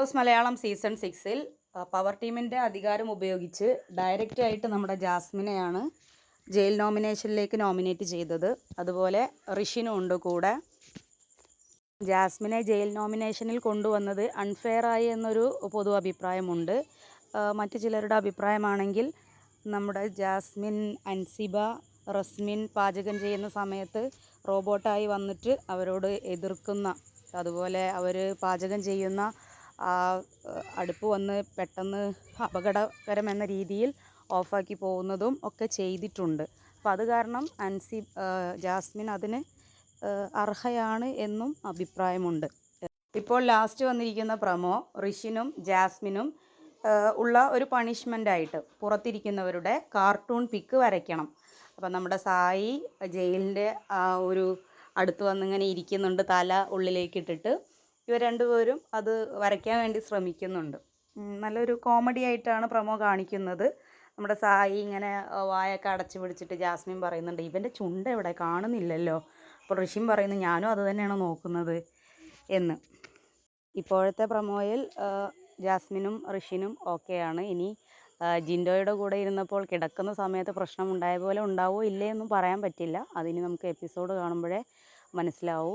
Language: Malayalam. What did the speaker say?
ഹൗസ് മലയാളം സീസൺ സിക്സിൽ പവർ ടീമിന്റെ അധികാരം ഉപയോഗിച്ച് ഡയറക്റ്റ് ആയിട്ട് നമ്മുടെ ജാസ്മിനെയാണ് ജയിൽ നോമിനേഷനിലേക്ക് നോമിനേറ്റ് ചെയ്തത്. അതുപോലെ ഋഷിനും ഉണ്ട് കൂടെ. ജാസ്മിനെ ജയിൽ നോമിനേഷനിൽ കൊണ്ടുവന്നത് അൺഫെയർ ആയി എന്നൊരു പൊതു അഭിപ്രായമുണ്ട്. മറ്റു ചിലരുടെ അഭിപ്രായമാണെങ്കിൽ നമ്മുടെ ജാസ്മിൻ അൻസിബ റസ്മിൻ പാചകം ചെയ്യുന്ന സമയത്ത് റോബോട്ടായി വന്നിട്ട് അവരോട് എതിർക്കുന്ന അതുപോലെ അവർ പാചകം ചെയ്യുന്ന ആ അടുപ്പ് വന്ന് പെട്ടെന്ന് അപകടകരമെന്ന രീതിയിൽ ഓഫാക്കി പോകുന്നതും ഒക്കെ ചെയ്തിട്ടുണ്ട്. അപ്പോൾ അത് കാരണം അൻസി ജാസ്മിൻ അതിന് അർഹയാണ് എന്നും അഭിപ്രായമുണ്ട്. ഇപ്പോൾ ലാസ്റ്റ് വന്നിരിക്കുന്ന പ്രമോ ഋഷിനും ജാസ്മിനും ഉള്ള ഒരു പണിഷ്മെന്റ് ആയിട്ട് പുറത്തിരിക്കുന്നവരുടെ കാർട്ടൂൺ പിക്ക് വരയ്ക്കണം. അപ്പം നമ്മുടെ സായി ജയിലിന്റെ ഒരു അടുത്ത് വന്നിങ്ങനെ ഇരിക്കുന്നുണ്ട് തല ഉള്ളിലേക്ക് ഇട്ടിട്ട്. ഇവർ രണ്ടുപേരും അത് വരയ്ക്കാൻ വേണ്ടി ശ്രമിക്കുന്നുണ്ട്. നല്ലൊരു കോമഡി ആയിട്ടാണ് പ്രമോ കാണിക്കുന്നത്. നമ്മുടെ സായി ഇങ്ങനെ വായൊക്കെ അടച്ചു പിടിച്ചിട്ട് ജാസ്മിൻ പറയുന്നുണ്ട് ഇവന്റെ ചുണ്ട് എവിടെ കാണുന്നില്ലല്ലോ. അപ്പോൾ ഋഷിം പറയുന്നു ഞാനും അത് തന്നെയാണ് നോക്കുന്നത്. എന്ന്. ഇപ്പോഴത്തെ പ്രമോയിൽ ജാസ്മിനും ഋഷിനും ഓക്കെയാണ് ഇനി ജിൻഡോയുടെ കൂടെ ഇരുന്നപ്പോൾ കിടക്കുന്ന സമയത്ത് പ്രശ്നം ഉണ്ടായ പോലെ ഉണ്ടാവോ ഇല്ലേ എന്നും പറയാൻ പറ്റില്ല. അതിന് നമുക്ക് എപ്പിസോഡ് കാണുമ്പോഴേ മനസ്സിലാവൂ.